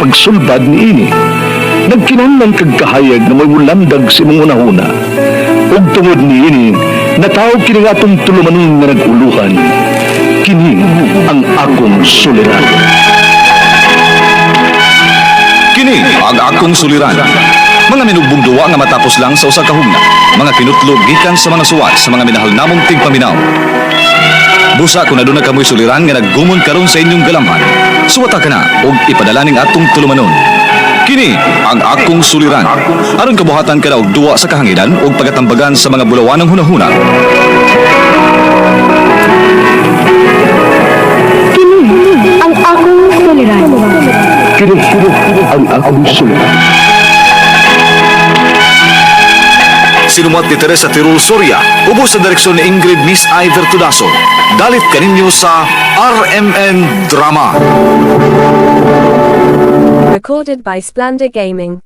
pagsulbad ni ini. Nagkinahanglan kag kahayag na may mulamdag si mong unahuna. Ug tungod ni ini, natawag kini nga atong tulumanon nga naguluhan. Kini ang akong suliran. Kini ang akong suliran. Mga minugbong nga matapos lang sa usa ka hugna. Mga kinutlog gikan sa mga suwat sa mga minahal namong tigpaminaw. Busa kung aduna kamoy suliran nga naggumon karon sa inyong galamhan. Suwata ka na og ipadala ning atong tulumanon. Kini ang akong suliran. Aron kabuhatan ka na og duwa sa kahanginan og pagatambagan sa mga bulawanang hunahuna. Kini ang akong suliran. Kini ang akong suliran. Sinumat ni Teresa Tirul Soria, ubos sa direksyon ni Ingrid Miss Iver Tudaso. Dalit kaninyo sa RMN Drama. Recorded by Splendor Gaming.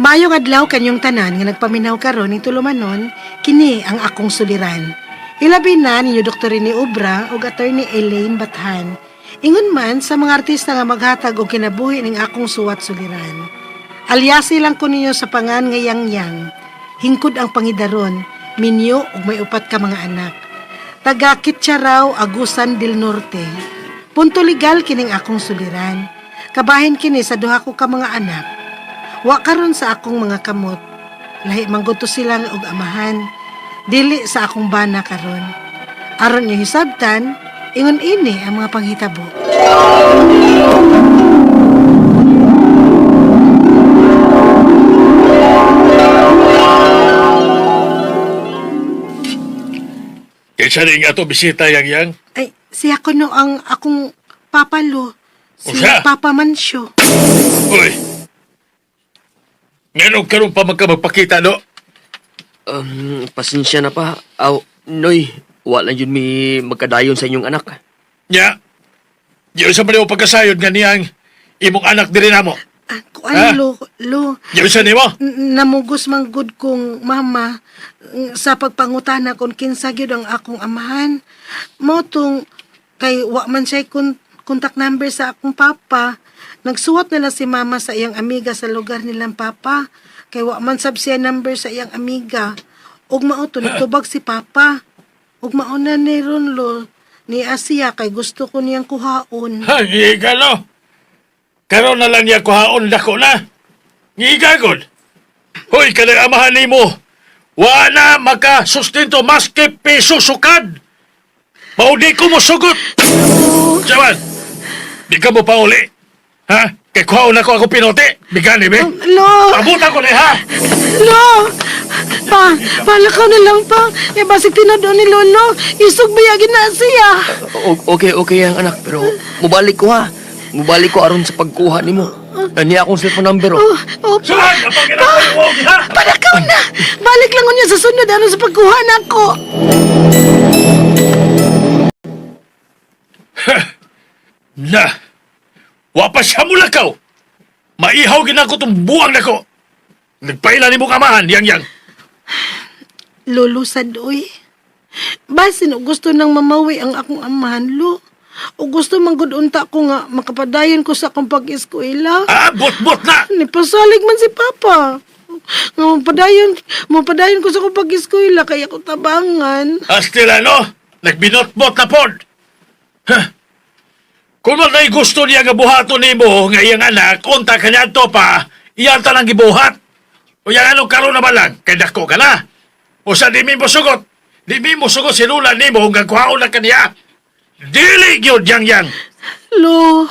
Mayong adlaw kanyong tanan nga nagpaminaw karon ni tulumanon kini ang akong suliran. Ilabi na ninyo Dr. ni Ubra ug attorney Elaine Bathan. Ingon man sa mga artista nga maghatag og kinabuhi ning akong suwat suliran. Alyasi lang ko ninyo sa pangan nga yang yang. Hingkod ang pangidaron, minyo ug may upat ka mga anak. Taga Kitcharaw, Agusan del Norte. Punto legal kining akong suliran. Kabahin kini sa duha ko ka mga anak. Wa karon sa akong mga kamot. Lahi mangguto sila og amahan. Dili sa akong bana karon. Aron niyo hisabtan, ingon ini ang mga panghitabo. Kinsa rin nga to bisita yang yang? Ay, siya ko no ang akong papalo. Si Usa? Papa Mansyo. Uy! Ngayon karon pa magka magpakita, no? Um, pasensya na pa. Aw, Noy, wala yun mi magkadayon sa inyong anak. Nya, yung sa mali pagkasayod nga niyang imong anak diri namo. Ah, kung ano, Ha? lo, lo, Yung sa nimo? namugos man gud kong mama mm, sa pagpangutana kung kinsa gyud ang akong amahan. Mo tong kay wa man siya kun contact number sa akong papa. Nagsuwat nila si mama sa iyang amiga sa lugar nilang papa. Kay wa man sab siya number sa iyang amiga. Ug mao to nagtubag si papa. Ug mauna ni ron lo ni Asia kay gusto ko niyang kuhaon. Ha, ngiga, no? Karon na lang niya kuhaon dako na. Ngiga, god. Hoy, kanang amahan ni mo. Wa na maka-sustento maski piso sukad. Maudi ko mo sugot. Jawan, di ka mo pa uli. Ha? Kay kuhaon ako ako pinote. Bigani, be? Lo! Pabuta ko na, ha? Lo! Pa, palakaw na lang pa. E basig tinado ni Lolo. Isog bayagin na siya. O- okay, okay ang anak, pero mubalik ko ha. Mubalik ko aron sa pagkuha nimo. Ani akong cellphone number oh. Oh, oh, Saan? Ang pagkinawa mo, ha? palakaw na. Balik lang niya sa sunod ano sa pagkuha na ko. Na! Wa pa siya mulakaw! Maihaw ginako tong buwang nako! Nagpaila ni mong amahan, yang yang. Lolo sadoy. Basin o gusto nang mamawi ang akong amahan, lo. O gusto manggod unta ko nga makapadayon ko sa akong pag-eskwela. Ah, bot-bot na! Nipasalig man si Papa. Nga mapadayon, mapadayon ko sa akong pag-eskwela kaya ko tabangan. Astilano, nagbinot-bot na pod. Ha? Kung man na'y gusto niya nga buhaton ni mo, nga iyang anak, unta ka niya to pa, iyan ta lang gibuhat. O yan anong karoon na ba lang, kay dako ka na. O sa di mo sugot, di mo sugot sinulan ni mo, nga kuhaon na ka niya. Dili yun, yang yang. Lo,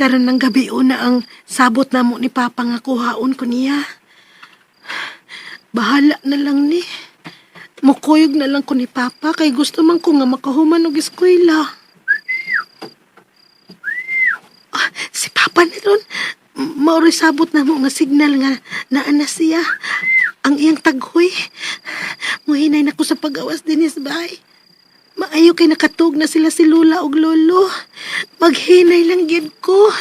karon ng gabi una ang sabot na mo ni Papa nga kuhaon ko niya. Bahala na lang ni. Mukuyog na lang ko ni Papa kay gusto man ko nga makahuman og eskwela. Ah, si Papa na ron. Mao'y sabot na mo nga signal nga naa na siya. Ang iyang taghoy. Muhinay na ko sa pag-awas dinis bay. Maayo kay nakatug na sila si Lula ug Lolo. Paghinay lang gid ko.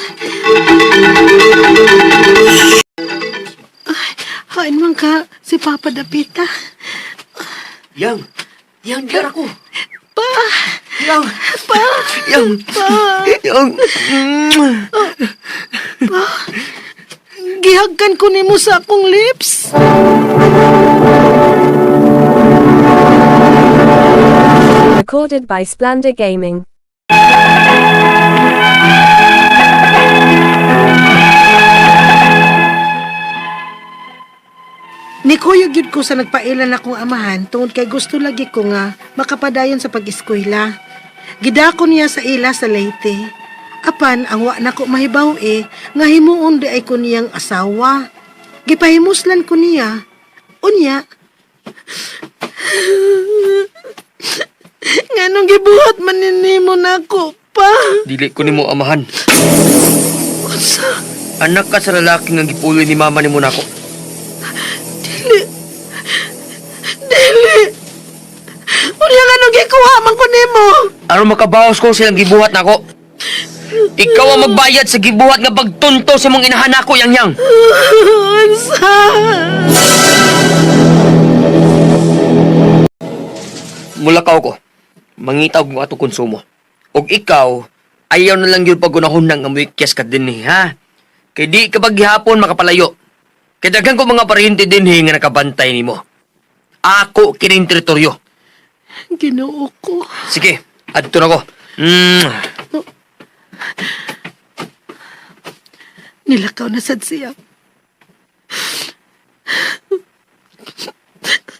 Ay, hain man ka si Papa Dapita. Yang, yang, diyara ko. Pa, Yang, pa, yang, pa. yang. Gihagkan ko nimo sa akong lips. Recorded by Splendor Gaming. Nikuyog yun ko sa nagpailan akong amahan tungod kay gusto lagi ko nga makapadayon sa pag-eskwela. Gidako niya sa ila sa Leyte. Apan ang wa na ko mahibaw eh, nga himuon di ay ko niyang asawa. Gipahimuslan ko niya. Unya. Nganong gibuhat man ninimo na ako pa. Dili ko nimo amahan. Unsa? Anak ka sa lalaki nga gipuloy ni mama nimo nako. Dili. Dili. Unya nganong gikuha man ko nimo. Aron makabawas ko silang gibuhat nako. Ikaw ang magbayad sa gibuhat nga pagtunto sa mong inahan nako yang yang. Unsa? Mulakaw ko. Mangitaw mo ato konsumo. Og ikaw, ayaw na lang yun pagunahon nga muikyas ka din eh, ha? Kay di ka paghihapon makapalayo. Kay daghan ko mga paryente din nga nakabantay nimo. Ako kining teritoryo. Ginoo ko. Sige, adto na ko. Mm. Nilakaw na sad siya.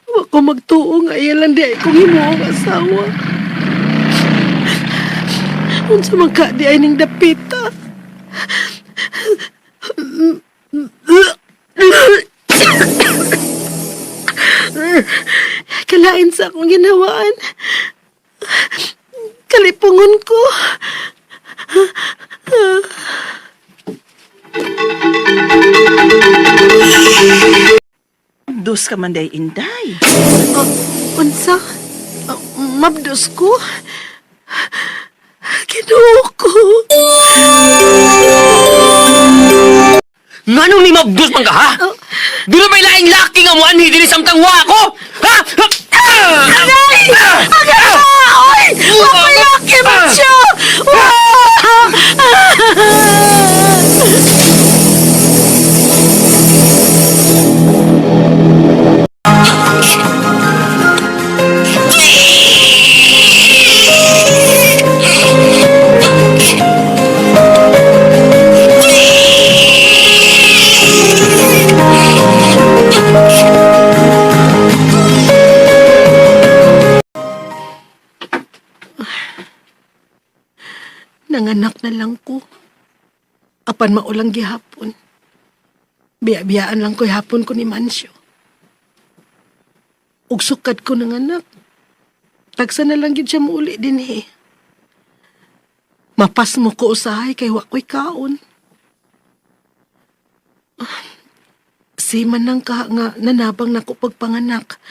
Wa ko magtuo nga iya lang di ay kong himuong asawa. Unsa man ka di ay ning dapita. Kalain sa akong ginawaan. Kalipungon ko. Dos ka man day inday. Uh, unsa? Uh, mabdos ko? Ginoo ko. Nganong ni mabdus man ka, ha? Di na may laing laki nga mo anhi dili samtang wa ko? Ha? Agay! Agay! Oy! Mapayaki mo siya! Nanganak Apan maulang gihapon. Biya-biyaan lang ko hapon ko ni Mansyo. Ug sukat ko ng anak. Tagsa na lang gid siya muuli din he. Mapas mo ko usahay kay wa ko'y kaon. Si manang ka nga nanabang nako pagpanganak.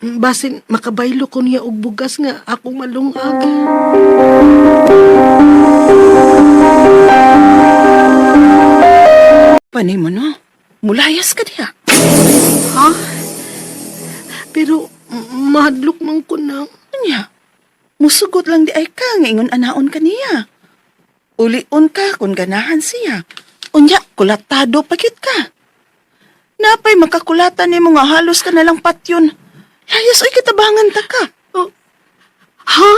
Basin makabaylo ko niya og bugas nga akong malungag. Panay mo no? Mulayas ka diha. Ha? Pero mahadlok man ko na. Anya? Musugot lang di ay ka nga ingon anaon ka niya. Ulion ka kung ganahan siya. Unya, kulatado pagit ka. Napay makakulatan ni mo nga halos ka nalang patyon. Layas ay kitabangan ta ka. Ha?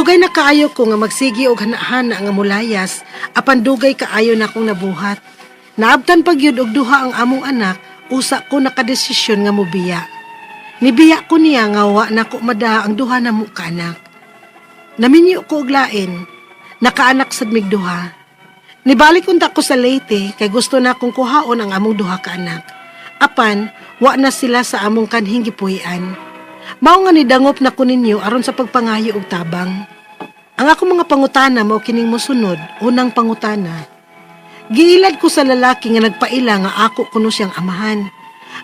Dugay na kaayo ko nga magsigi og hanahana nga mulayas, apan dugay kaayo na akong nabuhat. Naabtan pag yun og duha ang among anak, usa ko nakadesisyon nga mubiya. Nibiya ko niya nga wa na ko mada ang duha na mo kaanak. Naminyo ko og lain, nakaanak sad mig duha. Nibalik unta ko sa Leyte kay gusto na akong kuhaon ang among duha ka anak. Apan, wa na sila sa among kanhing gipuy-an. Mao nga nidangop na ko ninyo aron sa pagpangayo og tabang. Ang ako mga pangutana mao kining mosunod, unang pangutana. Giilad ko sa lalaki nga nagpaila nga ako kuno siyang amahan.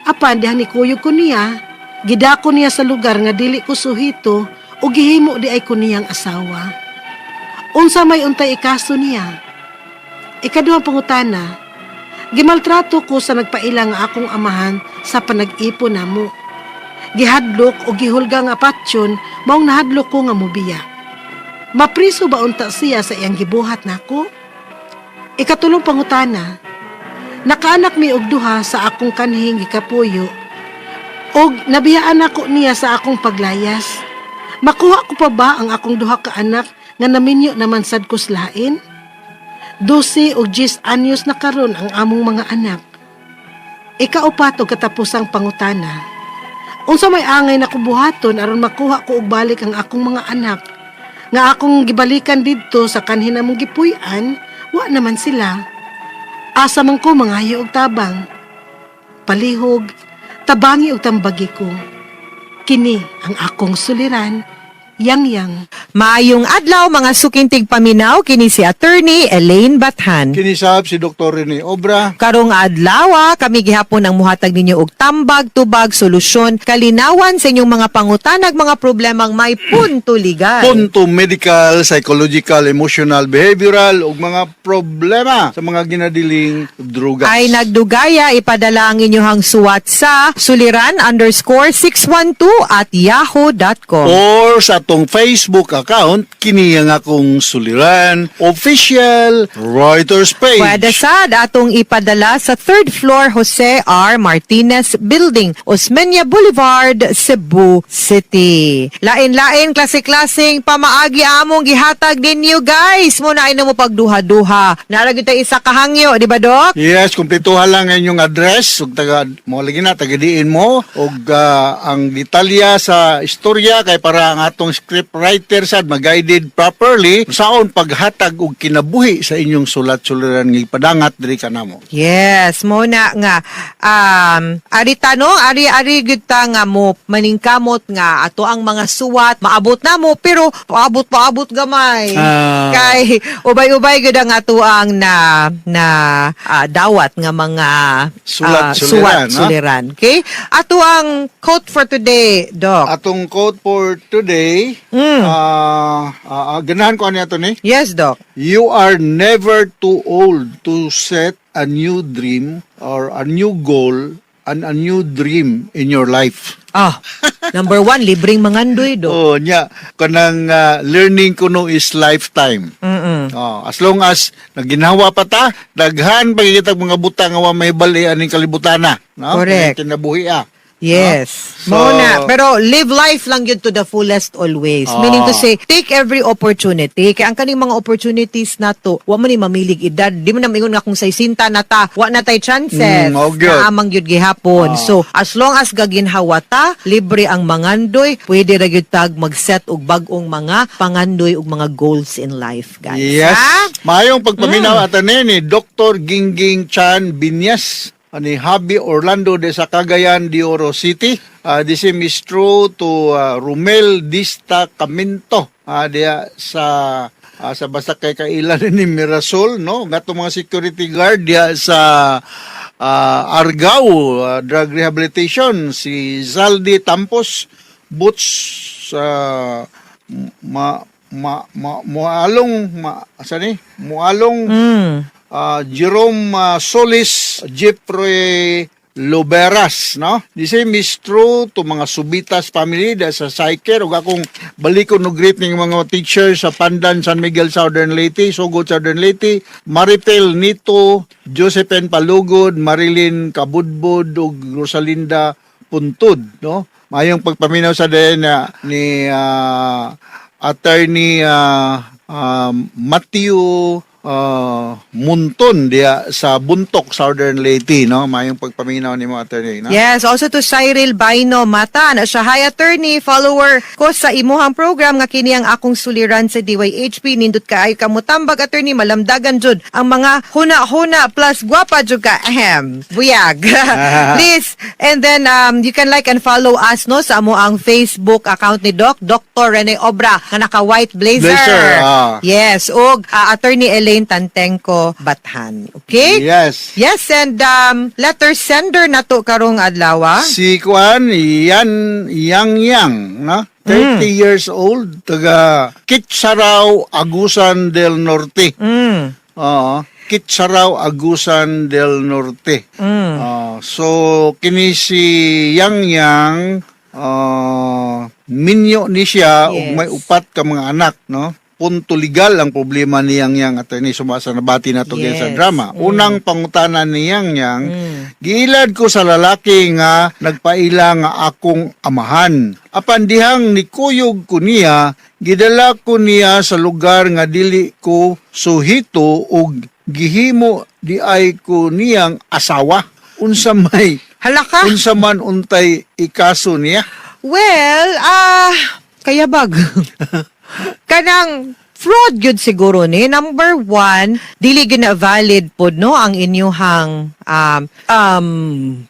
Apan diha ni kuyog ko niya, gidako niya sa lugar nga dili ko suhito o gihimo di ay ko niyang asawa. Unsa may untay ikaso niya? Ikaduhang pangutana, gimaltrato ko sa nagpailang nga akong amahan sa panag-ipon namo. Gihadlok o gihulga nga patsyon, maong nahadlok ko nga mubiya. Mapriso ba unta siya sa iyang gibuhat nako? Ikatulong pangutana, nakaanak mi og duha sa akong kanhing gikapuyo og nabiyaan ako niya sa akong paglayas. Makuha ko pa ba ang akong duha ka anak nga naminyo naman sad ko slain? 12 o 10 anyos na karon ang among mga anak. Ikaupat og katapusang pangutana. Unsa may angay na kubuhaton aron makuha ko og balik ang akong mga anak nga akong gibalikan didto sa kanhin namong gipuy-an, wa naman sila. Asa man ko mangayo og tabang. Palihog, tabangi og tambagi ko. Kini ang akong suliran, yang-yang. Maayong adlaw mga sukintig paminaw kini si attorney Elaine Bathan. Kinisab si Dr. Rene Obra. Karong adlaw kami gihapon ang muhatag ninyo og tambag tubag solusyon kalinawan sa inyong mga pangutanag mga problemang may punto legal. Punto medical, psychological, emotional, behavioral ug mga problema sa mga ginadiling drugas. ay nagdugaya ipadala ang inyong suwat sa suliran underscore 612 at yahoo.com. Or sa atong Facebook account, kini ang akong suliran, official writer's page. Pwede sad atong ipadala sa third floor Jose R. Martinez Building, Osmeña Boulevard, Cebu City. Lain-lain klase-klaseng pamaagi among gihatag ninyo guys. Muna ay mo pagduha-duha. Naragyo tayo isa kahangyo, di ba Dok? Yes, kumpletuhan lang ang inyong address ug taga mo lagi na taga diin mo ug ah, ang detalya sa istorya kay para ang atong script writer sad mag-guided properly saon paghatag og kinabuhi sa inyong sulat-suliran nga ipadangat diri kanamo. Yes, muna nga um ari tanong ari ari gyud ta nga mo maningkamot nga ato ang mga suwat maabot na mo pero paabot paabot gamay. Ah. Kay ubay-ubay gyud ang ato ang na na ah, dawat nga mga Sulat, ah, suliran, suwat no? suliran. Okay? Ato ang quote for today, Doc. Atong quote for today, Mm. ah ah, ganahan ko ano ito ni? yes, Doc. You are never too old to set a new dream or a new goal and a new dream in your life. Ah, number one, libreng mangandoy, Doc. Oh, nya kanang ah, learning kuno is lifetime. Mm-mm. Oh, as long as naginawa pa ta, daghan pagkita mga buta nga may bali aning kalibutana, no? Correct. Kinabuhi ah. Yes. So- Mao na. Pero live life lang yun to the fullest always. Ah. Meaning to say, take every opportunity. Kaya ang kaning mga opportunities na to, wa man ni mamilig edad. Di mo na mingon nga kung say sinta na ta, wa na tay chances. Mm, gyud. na amang yun gihapon. Ah. So, as long as gaginhawa ta, libre ang mangandoy, pwede ra gyud tag mag-set og bag-ong mga pangandoy ug mga goals in life, guys. Yes. Ha? Mayong pagpaminaw mm. ata ni Dr. Gingging Chan Binyas ani Habi Orlando de sa Cagayan de Oro City. Uh, the same is true to uh, Rumel Dista Caminto uh, diya sa uh, sa basta kay kailan ni Mirasol no gato mga security guard diya sa uh, Argao uh, drug rehabilitation si Zaldi Tampos Butch sa ma ma ma mualong ma asa ni mualong Mm. Ah, Jerome ah, Solis Jeffrey Loberas, no? The same is true to mga Subitas family da sa Syker ug akong balikon no greet ning mga teachers sa Pandan San Miguel Southern Leyte, Sugod Southern Leyte, Maritel Nito, Josephine Palugod, Marilyn Kabudbud ug Rosalinda Puntod, no? Mayong pagpaminaw sa din na ni ah, attorney ah, ah, Matthew ah, Munton diya sa Buntok Southern Leyte no? Mayong pagpaminaw ni mo attorney no? Yes, also to Cyril Baino Mata na siya hi attorney, follower ko sa imuhang program nga kini ang akong suliran sa DYHP nindot ka ay kamutambag attorney malamdagan jud ang mga huna-huna plus gwapa jud ka ahem buyag. Please and then um you can like and follow us no sa amo ang Facebook account ni Doc Dr. Rene Obra nga naka white blazer, Blazer, ah. yes og uh, attorney Elaine Elaine Tantenko Bathan. Okay? Yes. Yes, and um, letter sender na to karong adlaw. ah. Si Kwan, yan, Yang Yang, no? 30 years old, taga Kitsaraw, Agusan del Norte. Mm. Oo. Kitsaraw, Agusan del Norte. Mm. Ah, so, kini si Yang Yang, ah, minyo ni siya, Yes. may upat ka mga anak, no? Punto legal ang problema ni Yang Yang at ni sumasa nabati na to Yes. sa drama. Mm. Unang pangutana ni Yang Yang, Mm. Giilad ko sa lalaki nga nagpaila nga akong amahan. Apan dihang nikuyog ko niya, gidala ko niya sa lugar nga dili ko suhito ug gihimo di ay ko niyang asawa. Unsa may Halaka? unsa man untay ikaso niya? Well, ah, kaya bag. Kanang fraud yun siguro ni. Number one, dili gina valid po no ang inyuhang um, um,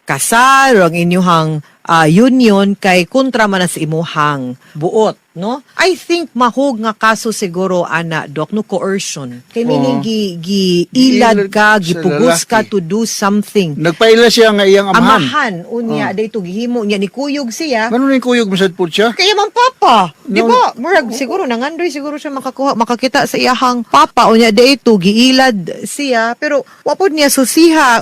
kasal o ang inyuhang ah, union kay kontra man na sa imuhang buot no I think mahog nga kaso siguro ana dok no coercion kay meaning gi, gi ilad ka gipugos ka to do something Nagpaila siya nga iyang amahan. amahan unya dayto gihimo niya ni kuyog siya Ganun ni kuyog masad po siya? kaya man papa, di No. ba? Murag siguro nangandoy siguro siya makakuha makakita sa iyahang papa unya dayto giilad siya pero wapod niya susiha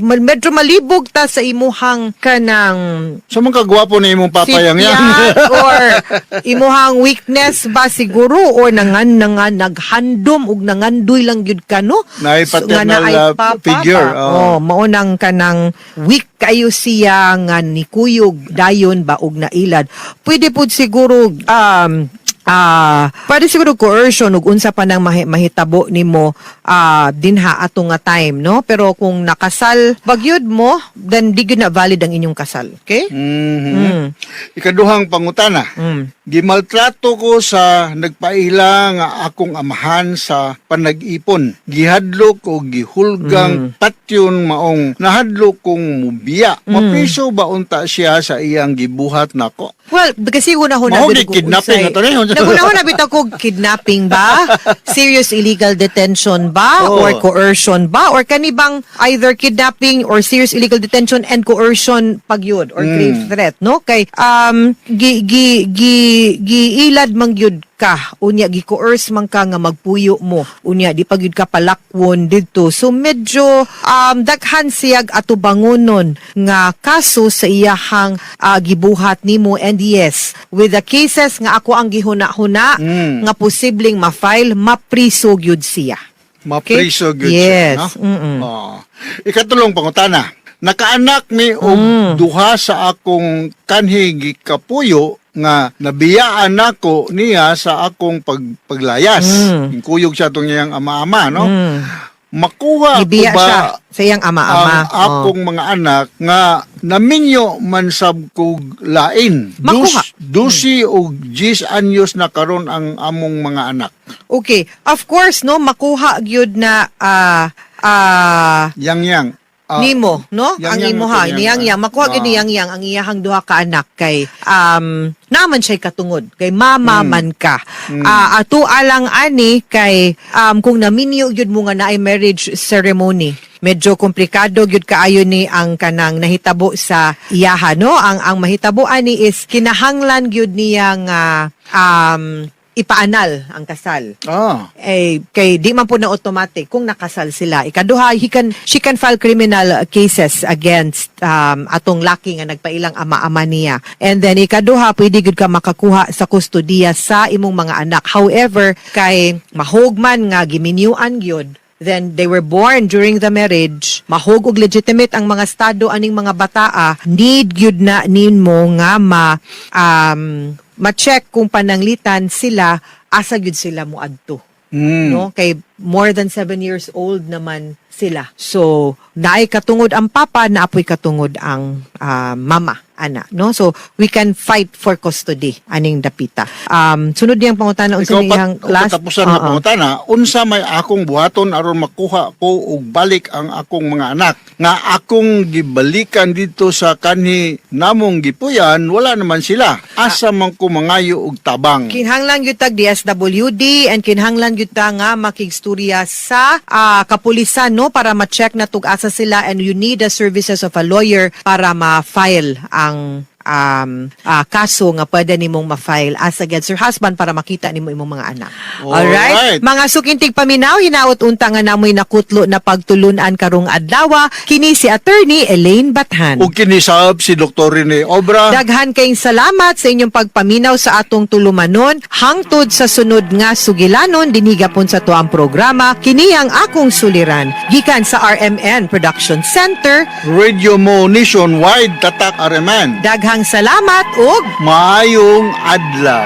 mal- medyo malibog ta sa imuhang kanang So man kagwapo na imong papayang yan. sitya or imuhang weakness ba siguro or nangan nangan naghandom ug nangandoy lang gyud ka no Naay So, paternal, papa figure, oh. oh maunang kanang weak kayo siya nga nikuyog dayon ba og nailad pwede pud siguro um Ah, pwede siguro coercion ug unsa pa nang mahi- mahitabo nimo ah dinha ato nga time, no? Pero kung nakasal bagyod mo, then di gyud na valid ang inyong kasal, okay? Mhm. Mm. Ikaduhang pangutana. Mm. Gimaltrato ko sa nagpaila nga akong amahan sa panag-ipon. Gihadlok o gihulgang patyon maong nahadlok kong mubiya. Mapiso ba unta siya sa iyang gibuhat nako? Well, kasi una-una Mao bitaw gi kidnapping unsay- na to, eh. Naguna-una bitaw ko kidnapping ba? Serious illegal detention ba? Oo. Or coercion ba? Or kanibang either kidnapping or serious illegal detention and coercion pagyud or grave threat, no? Kay um gi gi gi giilad man gyud ka unya gi coerce man ka nga magpuyo mo unya di pa gyud ka palakwon didto so medyo um daghan siyag ato bangonon nga kaso sa iyahang ah, gibuhat nimo and yes with the cases nga ako ang gihuna-huna Mm. nga posibleng ma-file mapriso gyud siya Mapriso gyud Yes. siya, no? Mm-mm. Oo. Ikatulong pangutana. Nakaanak mi og Mm. duha sa akong kanhi gikapuyo nga nabiyaan nako niya sa akong pag, paglayas. Mm. Kuyog siya tong iyang ama-ama, no? Mm. Makuha ko Gibiya ba siya sa iyang ama-ama ang akong mga anak nga naminyo man sab kog lain. Makuha. Dus, dusi og 10 anyos na karon ang among mga anak. Okay, of course no makuha gyud na ah ah Yang yang. Ah, nimo no? yang- ang yang imo ito, ha yang- makuha gyud Ah. ni yang yang ang iyahang duha ka anak kay um naman siya katungod. Kay mama Hmm. man ka Ah, ato alang ani kay um kung naminyo gyud mo nga naay marriage ceremony medyo komplikado gyud kaayo ni ang kanang nahitabo sa iyaha no? Ang ang mahitabo ani is kinahanglan gyud niya nga um ipaanal ang kasal. Ah. eh kay di man po na automatic kung nakasal sila. Ikaduha he can she can file criminal cases against um, atong laki nga nagpailang ama-ama niya. And then ikaduha pwede gud ka makakuha sa kustodiya sa imong mga anak. However kay mahugman nga giminyuan gyud then they were born during the marriage mahog og legitimate ang mga estado aning mga bataa need gyud na nimo nga ma um, ma-check kung pananglitan sila asa gyud sila mo adto Mm. no kay more than seven years old naman sila. So, naay katungod ang papa, naapoy katungod ang ah, mama ana no so we can fight for custody aning dapita um sunod niyang pangutana unsa niyang last katapusan na Oo. pangutana, unsa may akong buhaton aron makuha ko og balik ang akong mga anak nga akong gibalikan dito sa kanhi namong gipuyan, wala naman sila. Asa man ko mangayo og tabang. Kinhanglan gyud tag DSWD and kinhanglan gyud ta nga makigstorya sa ah, kapulisan no para ma-check na tug asa sila and you need the services of a lawyer para ma-file ang um, ah, kaso nga pwede nimong ma-file as against your husband para makita nimo imong mga anak. Alright. Mga sukintig paminaw hinaot unta nga namoy nakutlo na pagtulunan karong adlaw kini si attorney Elaine Bathan. Ug kinisab si Dr. Rene Obra. Daghan kayong salamat sa inyong pagpaminaw sa atong tulumanon. Hangtod sa sunod nga sugilanon, dinigapon sa tuang programa, kini ang akong suliran. Gikan sa RMN Production Center, Radio Mo Nationwide Tatak Areman. Daghang salamat ug maayong adlaw.